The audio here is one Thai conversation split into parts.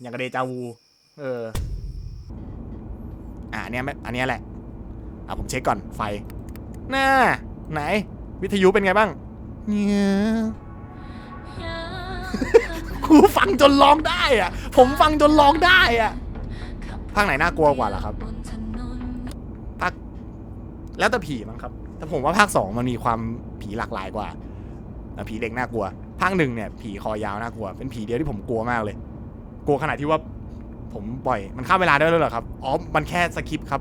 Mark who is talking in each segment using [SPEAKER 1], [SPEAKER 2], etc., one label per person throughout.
[SPEAKER 1] อย่างกระเดจาวูเอออะอันเนี้ยไม่อันเนี้ยแหละอะผมเช็คก่อนไฟน่าไหน วิทยุเป็นไงบ้างเนี่ยกูฟังจนร้องได้อะ ผมฟังจนร้องได้อะภาคไหนน่ากลัวกว่าล่ะครับภาคแล้วแต่ผีมั้งครับ แต่ผมว่าภาคสองมันมีความผีหลากหลายกว่าผีเด็กน่ากลัว ภาคหนึ่งเนี่ยผีคอยาวน่ากลัว เป็นผีเดียวที่ผมกลัวมากเลย กลัวขนาดที่ว่าผมปล่อยมันข้ามเวลาได้ด้วยเหรอครับ อ๋อ มันแค่สคริปต์ครับ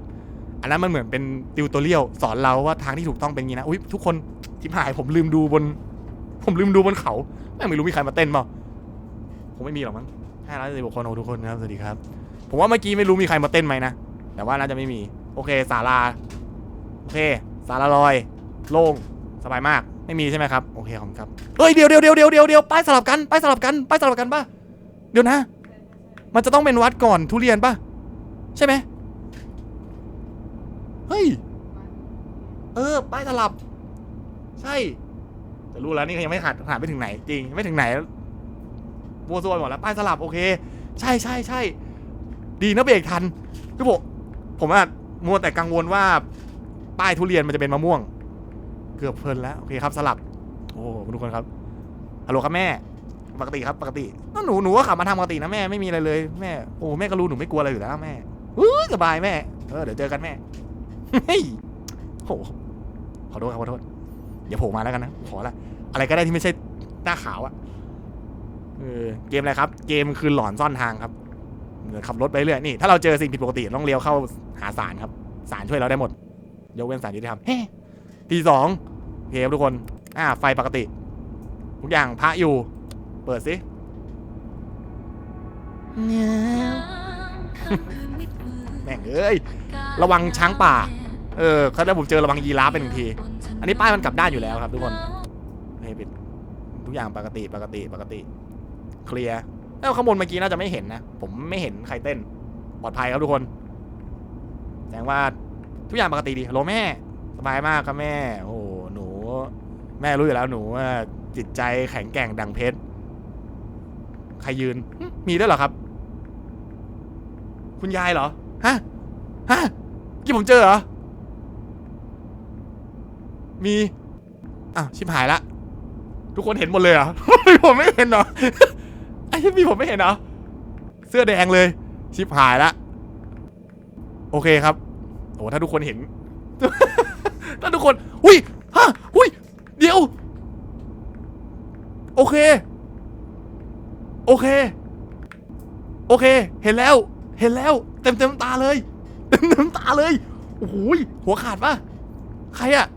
[SPEAKER 1] อันนั้นมันเหมือนเป็นติวตัวเลี้ยวสอนเราว่าทางที่ถูกต้องเป็นอย่างนี้นะ อุ้ยทุกคนทิพหายผมลืมดูบน ผมลืมดูบนเขา ไม่รู้มีใครมาเต้นเปล่าคงไม่มีหรอกมั้งห้าร้อยสิบคนโอ้ทุกคนครับ สวัสดีครับ ผมว่าเมื่อกี้ไม่รู้มีใครมาเต้นไหมนะ แต่ว่าน่าจะไม่มี โอเคศาลา โอเคศาลาลอย โล่ง สบายมาก ไม่มีใช่ไหมครับ โอเคขอบคุณครับ เฮ้ยเดี๋ยวเดี๋ยวเดี๋ยวเดี๋ยวเดี๋ยวเดี๋ยวป้ายสลับกัน ป้ายสลับกัน ป้ายสลับกันป่ะ เดี๋ยวนะ มันจะต้องเป็นวัดก่อนทุเรียนป่ะใช่ไหมเฮ้ย เออ ป้ายสลับ ใช่ แต่รู้แล้วนี่ยังไม่ขาดขาไม่ถึงไหน จริง ไม่ถึงไหนมัวซวไปหมดแล้ว ป้ายสลับโอเค ใช่ใช่ใช่ ดีนะเบรกทันคือผมผมอะมัวแต่กังวลว่า ป้ายทุเรียนมันจะเป็นมะม่วง เกือบเพลินแล้ว โอเคครับสลับ โอ้ทุกคนครับฮัลโหลครับแม่ ปกติครับปกติก็หนูหนูก็ขับมาทำปกตินะแม่ไม่มีอะไรเลยแม่โอ้แม่ก็รู้หนูไม่กลัวอะไรอยู่แล้วแม่อุ้สบายแม่เออเดี๋ยวเจอกันแม่เฮ้ยโหขอโทษครับขอโทษอย่าโผล่มาแล้วกันนะขอละอะไรก็ได้ที่ไม่ใช่หน้าขาวอะเออเกมอะไรครับ เกมคือหลอนซ่อนทางครับเือขับรถไปเรื่อยนี่ถ้าเราเจอสิ่งผิดปกติต้องเลี้ยวเข้าหาสารครับสารช่วยเราได้หมดยกเว้นสารยุติธรรมเฮ้ทีสองโอเคครับทุกคน อ่า ไฟปกติ ทุกอย่างพระอยู่ เปิดสิแม่งเอ้ย ระวังช้างป่า เออเขาได้ผมเจอระวังยีราฟเป็นหนึ่งที อันนี้ป้ายมันกลับด้านอยู่แล้วครับทุกคนเฮ้ยปิดทุกอย่างปกติปกติปกติ เคลียร์แล้วข้างบนเมื่อกี้น่าจะไม่เห็นนะ ผมไม่เห็นใครเต้น ปลอดภัยครับทุกคนแสดงว่าทุกอย่างปกติดีฮัลโหลแม่สบายมากครับแม่ โอ้โหหนู แม่รู้อยู่แล้วหนูว่าจิตใจแข็งแกร่งดังเพชร ใครยืน มีด้วยเหรอครับ คุณยายเหรอ ฮะ ฮะกี่ผมเจอเหรอ มี อ้าวชิบหายละ ทุกคนเห็นหมดเลยเหรอ ผมไม่เห็นเหรอ ไอ้ที่มีผมไม่เห็นเหรอ เสื้อแดงเลย ชิบหายละ โอเคครับ โอ้ถ้าทุกคนเห็น ถ้าทุกคน อุ้ย ฮะ อุ้ย เดี๋ยว โอเค โอเค โอเค เห็นแล้ว เห็นแล้ว เต็มเต็มตาเลย เต็มเต็มตาเลยโอ้โหยหัวขาดปะใครอะ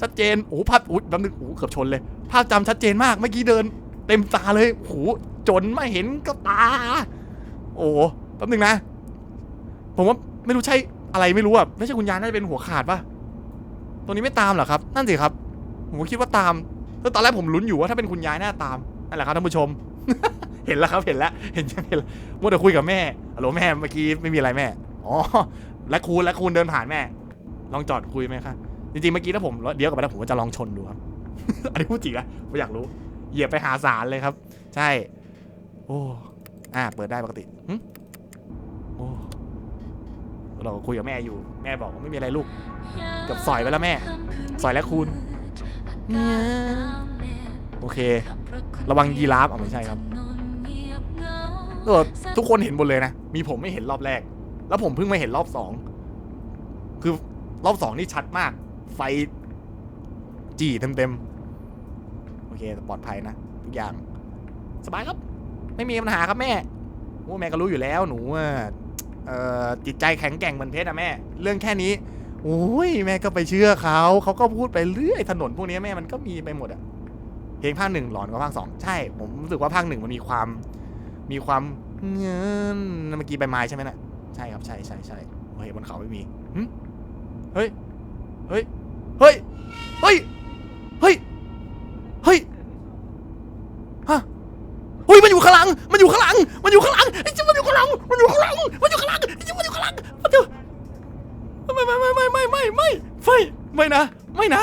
[SPEAKER 1] ชัดเจน โอ้ภาพอุ้ยแป๊บนึงโอ้เกือบชนเลย ภาพจำชัดเจนมาก เมื่อกี้เดิน เต็มตาเลยโอ้โหจนไม่เห็นก็ตา โอ้โหแป๊บนึงนะ ผมว่าไม่รู้ใช่อะไรไม่รู้อะไม่ใช่คุณยายน่าจะเป็นหัวขาดปะตัวนี้ไม่ตามเหรอครับ นั่นสิครับ ผมคิดว่าตามแล้วตอนแรกผมลุ้นอยู่ว่าถ้าเป็นคุณยายน่าตาม นั่นแหละครับท่านผู้ชม เห็นแล้วครับเห็นแล้วเห็นยังเห็นมัวแต่คุยกับแม่ฮัลโหลแม่เมื่อกี้ไม่มีอะไรแม่อ๋อและคูณและคูณเดินผ่านแม่ ลองจอดคุยไหมครับจริงๆเมื่อกี้ถ้าผมเดี๋ยวกับไปแล้วผมก็จะลองชนดูครับ อันนี้พูดจริงนะผมอยากรู้ เหยียบไปหาสารเลยครับ ใช่ โอ้อ่าเปิดได้ปกติโอ้เราคุยกับแม่อยู่แม่บอกว่าไม่มีอะไรลูกกับสอยไปแล้วแม่ สอยและคูณโอเค ระวังยีราฟอ๋อไม่ใช่ครับเออทุกคนเห็นหมดเลยนะ มีผมไม่เห็นรอบแรก แล้วผมเพิ่งมาเห็นรอบสอง คือรอบสองนี่ชัดมาก ไฟจี่เต็มๆ โอเคปลอดภัยนะ ทุกอย่าง สบายครับ ไม่มีปัญหาครับแม่โอ้แม่ก็รู้อยู่แล้วหนูเอ่อจิตใจแข็งแกร่งเหมือนเพชรนะแม่ เรื่องแค่นี้โอ้ยแม่ก็ไปเชื่อเขา เขาก็พูดไปเรื่อยถนนพวกนี้แม่มันก็มีไปหมดอะ ลงภาคหนึ่งหลอนกว่าภาคสองใช่ ผมรู้สึกว่าภาคหนึ่งมันมีความมีความเงินเมื่อกี้ใบไม้ใช่ไหมน่ะใช่ครับใช่ใช่ใช่โอเคบนเขาไม่มีเฮ้ยเฮ้ยเฮ้ยเฮ้ยเฮ้ยเฮ้ยฮะเฮ้ยมันอยู่ข้างหลัง มันอยู่ข้างหลัง มันอยู่ข้างหลังไอ้เจ้ามันอยู่ข้างหลัง มันอยู่ข้างหลัง มันอยู่ข้างหลังไอ้เจ้ามันอยู่ข้างหลังมันอยู่ไม่ไม่ไม่ไม่ไม่ไม่ไม่ไม่ไม่นะไม่นะ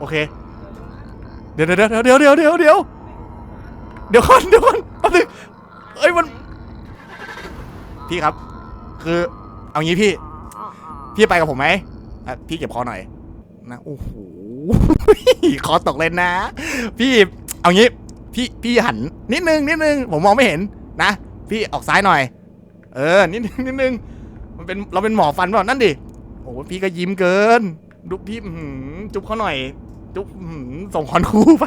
[SPEAKER 1] โอเคเดี๋ยวเดี๋ยวเดี๋ยวเดี๋ยวเดี๋ยวเดี๋ยวเดี๋ยวก่อนเดี๋ยวก่อนแป๊บนึงเอ้ยมัน พี่ครับ คือเอางี้พี่ พี่ไปกับผมไหมอะพี่เก็บคอหน่อยนะโอ้โหคอตกเลยนะ พี่เอางี้ พี่พี่หันนิดนึงนิดนึงผมมองไม่เห็นนะ พี่ออกซ้ายหน่อย เออนิดนึงนิดนึงมันเป็นเราเป็นหมอฟันเปล่านั่นดิโอ้พี่ก็ยิ้มเกิน ดูพี่จุ๊บเขาหน่อย จุ๊บหือส่งคอนคูไป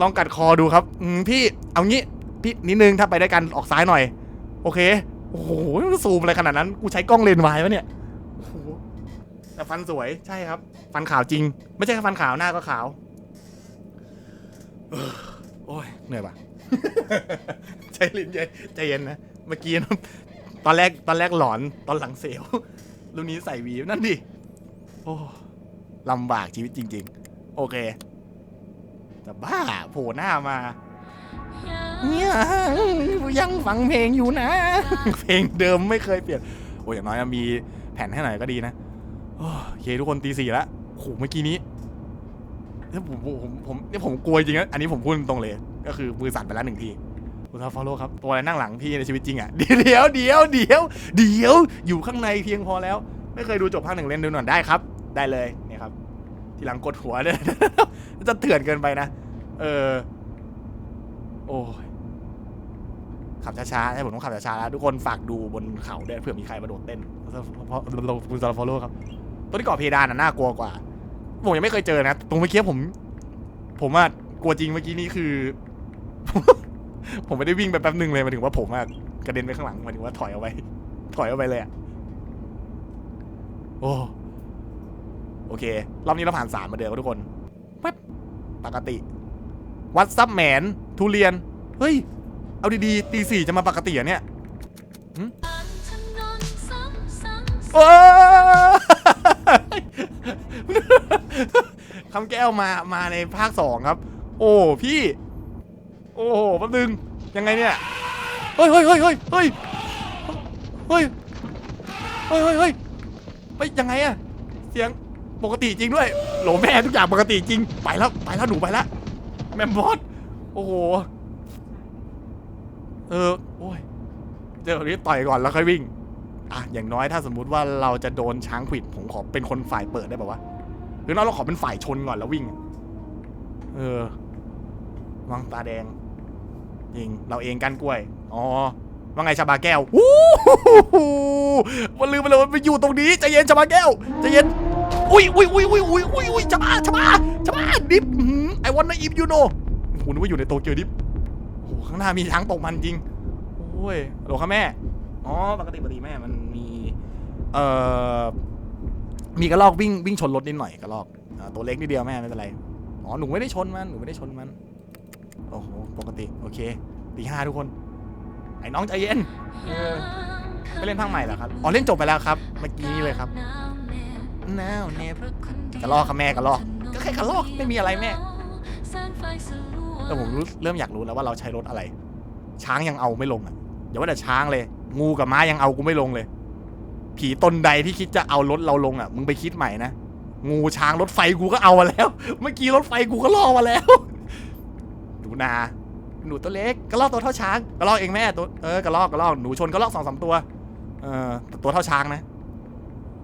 [SPEAKER 1] ลองกัดคอดูครับอืมพี่เอางี้ พี่นิดนึงถ้าไปได้วยกันออกซ้ายหน่อย โอเค โอ้โหซูมอะไรขนาดนั้น กูใช้กล้องเลนส์วายวะเนี่ยโอ้โหแต่ฟันสวยใช่ครับ ฟันขาวจริง ไม่ใช่แค่ฟันขาวหน้าก็ขาวเออโอ้ยเหนื่อยปะ ใจเย็นใจใจเย็นนะ เมื่อกี้นะตอนแรกตอนแรกหลอนตอนหลังเสียวรุ่นนี้ใส่หวีนั่นดิโอ้ลำบากชีวิตจริง ๆ โอเคแต่บ้าโผล่หน้ามาเนี่ยยังฟังเพลงอยู่นะ เพลงเดิมไม่เคยเปลี่ยน โอ้ยอย่างน้อยมีแผ่นให้หน่อยก็ดีนะโอเคทุกคนตีสี่แล้วโอ้โหเมื่อกี้นี้เนี่ยผมผมผมผมเนี่ยผมกลัวจริงนะอันนี้ผมพูดตรงเลย ก็คือมือสั่นไปแล้วหนึ่งทีคุณทาฟอลโล่ครับตัวอะไรนั่งหลังพี่ในชีวิตจริงอะเดี๋ยวเดี๋ยวเดี๋ยวเดี๋ยวอยู่ข้างในเพียงพอแล้ว ไม่เคยดูจบภาคหนึ่งเล่นดูหน่อยได้ครับ ได้เลยเนี่ยครับ ทีหลังกดหัวเนี่ย จะเถื่อนเกินไปนะ เออ โอ้ยขับช้าๆให้ผมต้องขับช้าๆแล้วทุกคนฝากดูบนเขาด้วยเผื่อมีใครมาโดดเต้นเพราะเราคุณซาฟอลโล่ครับตัวที่เกาะเพดานน่ะน่ากลัวกว่าผมยังไม่เคยเจอนะตรงเมื่อกี้ผม ผมอะกลัวจริงเมื่อกี้นี้คือ ผมไม่ได้วิ่งไปแป๊บหนึ่งเลยมาถึงว่าผมอะกระเด็นไปข้างหลังมาถึงว่าถอยเอาไว้ ถอยเอาไปเลยอะโอ้ โอเค รอบนี้เราผ่านสามมาเดิมครับทุกคนแป๊บปกติ วัดซับแหมน ทุเรียน เฮ้ย เอาดีๆ ตีสี่จะมาปกติเหรอะเนี่ยโอ้ยคำแก้วมา มาในภาคสองครับ โอ้พี่ โอ้โหแป๊บนึง ยังไงเนี่ย เฮ้ยเฮ้ยเฮ้ยเฮ้ยเฮ้ยเฮ้ยเฮ้ยเฮ้ยเฮ้ยไปยังไงอะเสียง ปกติจริงด้วย โหลแม่ทุกอย่างปกติจริง ไปแล้วไปแล้วหนูไปแล้วแมมบอสโอ้โห เออ โอ้ย เจอคนนี้ต่อยก่อนแล้วค่อยวิ่ง อะ อย่างน้อยถ้าสมมุติว่าเราจะโดนช้างขวิดผมขอเป็นคนฝ่ายเปิดได้ป่าวะ หรือน้อยเราขอเป็นฝ่ายชนก่อนแล้ววิ่ง เออวางตาแดง ยิง เราเองกันกล้วย อ๋อ ว่าไงชาบาแก้ววู้หูมันลืมไปเลยมันไปอยู่ตรงนี้ใจเย็นชาบาแก้วใจเย็น อุ้ยอุ้ยอุ้ยอุ้ยอุ้ยอุ้ยอุ้ยชาบาชาบาชาบาดิฟไอวันนะอิฟยูโนโอ้โหนึกว่าอยู่ในโตเกียวดิฟโอ้โหข้างหน้ามีช้างตกมันจริงโอ้ยฮัลโหลครับแม่อ๋อปกติปกติแม่มันมีเอ่อมีกระลอกวิ่งวิ่งชนรถนิดหน่อยกระลอกอ่าตัวเล็กนิดเดียวแม่ไม่เป็นไรอ๋อหนูไม่ได้ชนมันหนูไม่ได้ชนมันโอ้โหปกติโอเคตีห้าทุกคน ไอ้น้องใจเย็นเออไม่เล่นภาคใหม่เหรอครับอ๋อเล่นจบไปแล้วครับเมื่อกี้นี้เลยครับ น้าวเนบกระลอกครับแม่กระลอก ก็แค่กระลอกไม่มีอะไรแม่แต่ผมรู้เริ่มอยากรู้แล้วว่าเราใช้รถอะไร ช้างยังเอาไม่ลงอะอย่าว่าแต่ช้างเลย งูกับม้ายังเอากูไม่ลงเลย ผีตนใดที่คิดจะเอารถเราลงอะ มึงไปคิดใหม่นะงูช้างรถไฟกูก็เอามาแล้ว เมื่อกี้รถไฟกูก็ล่อมาแล้วดูนาหนูตัวเล็กกระรอกตัวเท่าช้างกระรอกเองแม่ตัวเออกระรอกกระรอกหนูชนกระรอกสองสามตัว เออแต่ตัวเท่าช้างนะ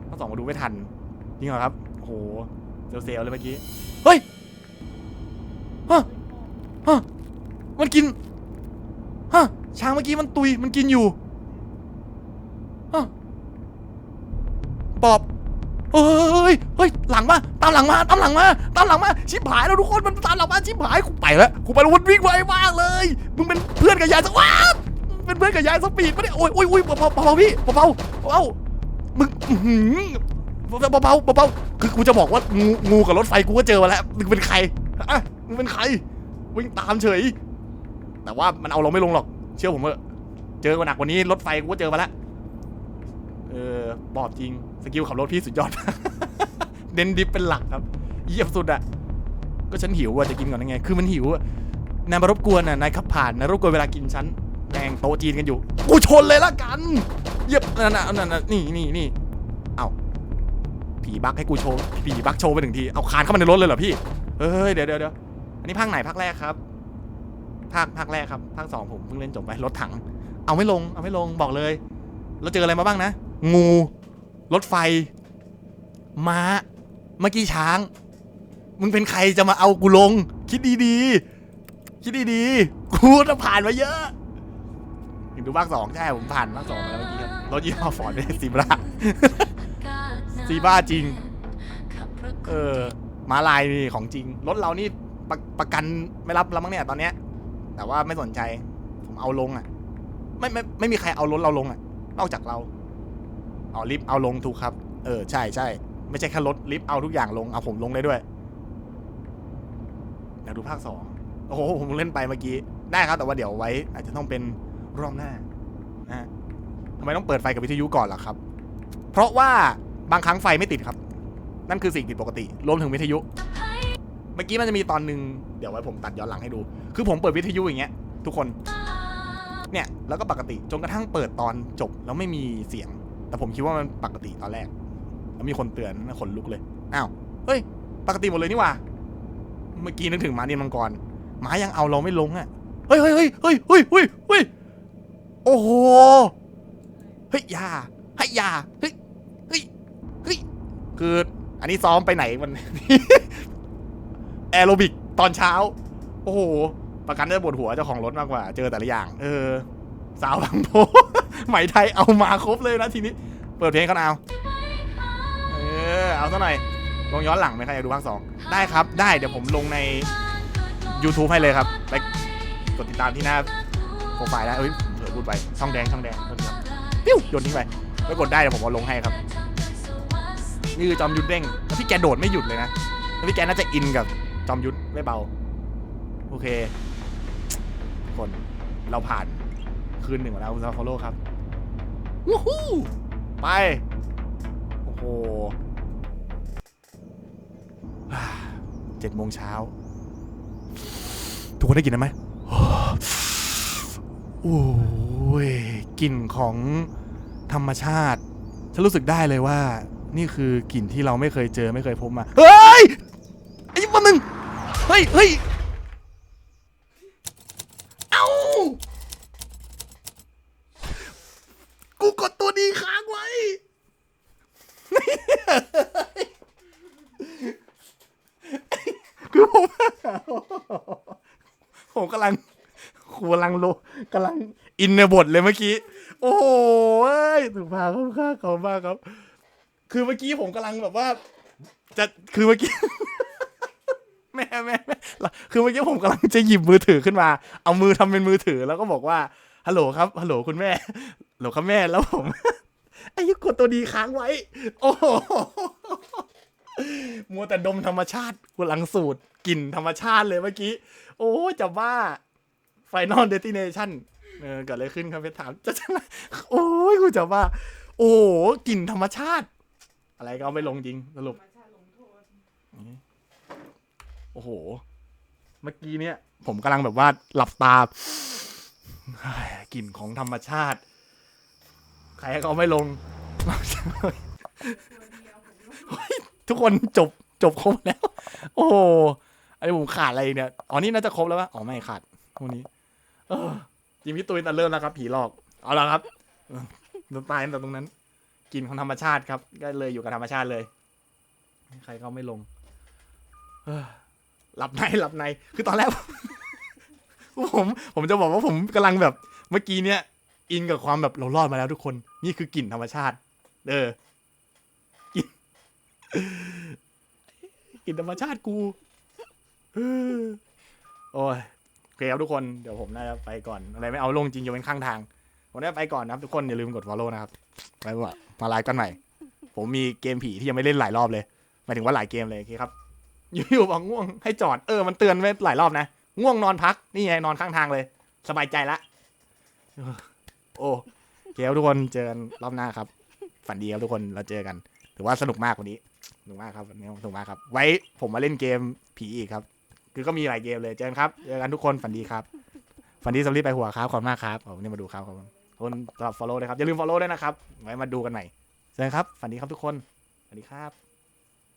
[SPEAKER 1] ทั้งสองมาดูไม่ทัน จริงเหรอครับโอ้โหเซลเลยเมื่อกี้ เฮ้ยฮะฮะมันกิน ฮะ ช้างเมื่อกี้มันตุย มันกินอยู่ ฮะ ปอบ เฮ้ย เฮ้ย หลังมา ตามหลังมา ตามหลังมา ตามหลังมา ชิบหายแล้วทุกคน มันตามหลังมา ชิบหาย กูไปแล้ว กูไปแล้วมันวิ่งไวมากเลย มึงเป็นเพื่อนกับยายสว้าเป็นเพื่อนกับยายสปีดปะเนี่ยโอ้ยโอ้ยโอ้ยเบาๆเบาพี่เบาๆเบามึง เบาๆเบาๆคือกูจะบอกว่างูงูกับรถไฟกูก็เจอมาแล้วมึงเป็นใครอะมึงเป็นใครวิ่งตามเฉย แต่ว่ามันเอาลงไม่ลงหรอก เชื่อผมเถอะเจอกว่าหนักกว่านี้รถไฟกูก็เจอมาแล้วเออปอบจริงสกิลขับรถพี่สุดยอดเน้นดิฟเป็นหลักครับ เยี่ยมสุดอะก็ฉันหิวอะจะกินก่อนยังไง คือมันหิวอะนายมารบกวนอะนายขับผ่านนายรบกวนเวลากินฉันแม่งโต๊ะจีนกันอยู่ กูชนเลยละกัน เยียบนั่นน่ะนั่นน่ะนี่นี่นี่ ผีบักให้กูโชว์ผีบักโชว์ไปหนึ่งทีเอาคานเข้ามาในรถเลยเหรอพี่เฮ้ยเดี๋ยวเดี๋ยวเดี๋ยวอันนี้ภาคไหนภาคแรกครับภาคภาคแรกครับภาคสองผมเพิ่งเล่นจบไปรถถัง เอาไม่ลงเอาไม่ลงบอกเลย เราเจออะไรมาบ้างนะ งูรถไฟ ม้า เมื่อกี้ช้าง มึงเป็นใครจะมาเอากูลง คิดดีๆ คิดดีๆ กูจะผ่านมาเยอะถึงดูภาคสองใช่ผมผ่านภาคสองมาแล้วเมื่อกี้ครับรถยี่ห้อฟอร์ดเนี่ยซีบรา ซีบ้าจริง เออมาลายนี่ของจริง รถเรานี่ประประกันไม่รับแล้วมั้งเนี่ยตอนเนี้ย แต่ว่าไม่สนใจ ผมเอาลงอะ ไม่ไม่ไม่มีใครเอารถเราลงอะ นอกจากเราเอาลิฟต์เอาลงถูกครับ เออ ใช่ใช่ไม่ใช่แค่รถลิฟต์เอาทุกอย่างลงเอาผมลงได้ด้วยอยากดูภาคสองโอ้โหผมเล่นไปเมื่อกี้ ได้ครับ แต่ว่าเดี๋ยวไว้ อาจจะต้องเป็นรอบหน้านะฮะทำไมต้องเปิดไฟกับวิทยุก่อนล่ะครับ เพราะว่า บางครั้งไฟไม่ติดครับ นั่นคือสิ่งผิดปกติ รวมถึงวิทยุ เมื่อกี้มันจะมีตอนหนึ่งเดี๋ยวไว้ผมตัดย้อนหลังให้ดู คือผมเปิดวิทยุอย่างเงี้ย ทุกคน เนี่ยแล้วก็ปกติจนกระทั่งเปิดตอนจบแล้วไม่มีเสียง แต่ผมคิดว่ามันปกติตอนแรก แล้วมีคนเตือนขนลุกเลยอ้าวเฮ้ย ปกติหมดเลยนี่ว่าเมื่อกี้นึกถึงหมาเนียนมังกรหมายังเอาเราไม่ลงอะเฮ้ยเฮ้ยเฮ้ยเฮ้ยเฮ้ยเฮ้ยเฮ้ยโอ้โหเฮ้ยยาเฮ้ยยาเฮ้ย คืออันนี้ซ้อมไปไหนวัน แอโรบิกตอนเช้า โอ้โห ประกันได้ปวดหัวเจ้าของรถมากกว่า เจอแต่ละอย่าง เออ สาวบางโพไหมไทยเอามาครบเลยนะทีนี้ เปิดเพลงเขาเอาเออ เอาซะหน่อย ลงย้อนหลังไหมใครอยากดูภาคสองได้ครับ ได้เดี๋ยวผมลงใน YouTube ให้เลยครับ ไปกดติดตามที่หน้าโปรไฟล์ได้เอ้ยเผื่อพูดไป ช่องแดงช่องแดงโทษทีครับปิ้วโยนทิ้งไปไปกดได้เดี๋ยวผมเอาลงให้ครับ นี่คือจอมยุทธเด้งแล้วพี่แกโดดไม่หยุดเลยนะแล้วพี่แกน่าจะอินกับจอมยุทธไม่เบา โอเคคนเราผ่านคืนหนึ่งแล้วคุณซาฟอโลครับวู้ฮู้ไป โอ้โหเจ็ดโมงเช้า ทุกคนได้กลินไหมโอ้ยกลิ่นของธรรมชาติ ฉันรู้สึกได้เลยว่า นี่คือกลิ่นที่เราไม่เคยเจอไม่เคยพบมา เฮ้ย ไอ้วันหนึ่งเฮ้ยเฮ้ยเอ้ากูกดตัวดีค้างไว้ คือผมผมกำลังกำลังโลกำลังอินในบทเลยเมื่อกี้ โอ้โหเอ้ยสุภาพขอบคุณครับขอบคุณมากครับ คือเมื่อกี้ผมกำลังแบบว่า จะคือเมื่อกี้ แม่แม่แม่คือเมื่อกี้ผมกำลังจะหยิบมือถือขึ้นมา เอามือทำเป็นมือถือแล้วก็บอกว่าฮัลโหลครับฮัลโหลคุณแม่ฮัลโหลครับแม่แล้วผม ไอ้ยุกดตัวดีค้างไว้ โอ้โหมัวแต่ดมธรรมชาติกูหลังสูตรกลิ่นธรรมชาติเลยเมื่อกี้ โอ้จะบ้า Final Destination เออเกิดอะไรขึ้นครับเพชรถามจะจะโอ้ยกูจะบ้าโอ้กลิ่นธรรมชาติ อะไรก็เอาไม่ลงจริงสรุป โอ้โห เมื่อกี้เนี่ย ผมกำลังแบบว่าหลับตาเฮ้ยกลิ่นของธรรมชาติ ใครก็เอาไม่ลงเฮ้ยทุกคนจบจบครบแล้ว โอ้โหไอ้ผมขาดอะไรอีกเนี่ย อ๋อนี่น่าจะครบแล้วปะอ๋อไม่ขาดพวกนี้ เออจิมพี่ตุ้ยแต่เริ่มแล้วครับ ผีหลอก เอาละครับเออโดนตายตั้งแต่ตรงนั้น กลิ่นของธรรมชาติครับ ก็เลยอยู่กับธรรมชาติเลย ใครก็ไม่ลงหลับในหลับใน คือตอนแรกผมผมจะบอกว่าผมกำลังแบบเมื่อกี้เนี่ยอินกับความแบบเรารอดมาแล้วทุกคน นี่คือกลิ่นธรรมชาติ เออกลิ่นธรรมชาติกูออโอ้ยโอเคครับทุกคนเดี๋ยวผมน่าจะไปก่อนอะไรไม่เอาลงจริงอยู่เป็นข้างทางผมได้ไปก่อนนะครับทุกคนอย่าลืมกด follow นะครับ ไปว่ามาไลฟ์กันใหม่ ผมมีเกมผีที่ยังไม่เล่นหลายรอบเลยหมายถึงว่าหลายเกมเลยโอเคครับ อยู่ๆบอกง่วงให้จอดเออมันเตือนไว้หลายรอบนะ ง่วงนอนพัก นี่ไงนอนข้างทางเลย สบายใจละโอ้เคครับทุกคนเจอกันรอบหน้าครับ ฝันดีครับทุกคนเราเจอกันถือว่าสนุกมากวันนี้สนุกมากครับวันนี้สนุกมากครับ ไว้ผมมาเล่นเกมผีอีกครับ คือก็มีหลายเกมเลยเจอกันครับเจอกันทุกคนฝันดีครับฝันดีสำลีไปหัวครับขอบคุณมากครับผมนี่มาดูครับขอบคุณ คนสำหรับ follow ด้วยครับ อย่าลืม follow ด้วยนะครับ ไว้มาดูกันใหม่เจอกันครับ ฝันดีครับทุกคน สวัสดีครับ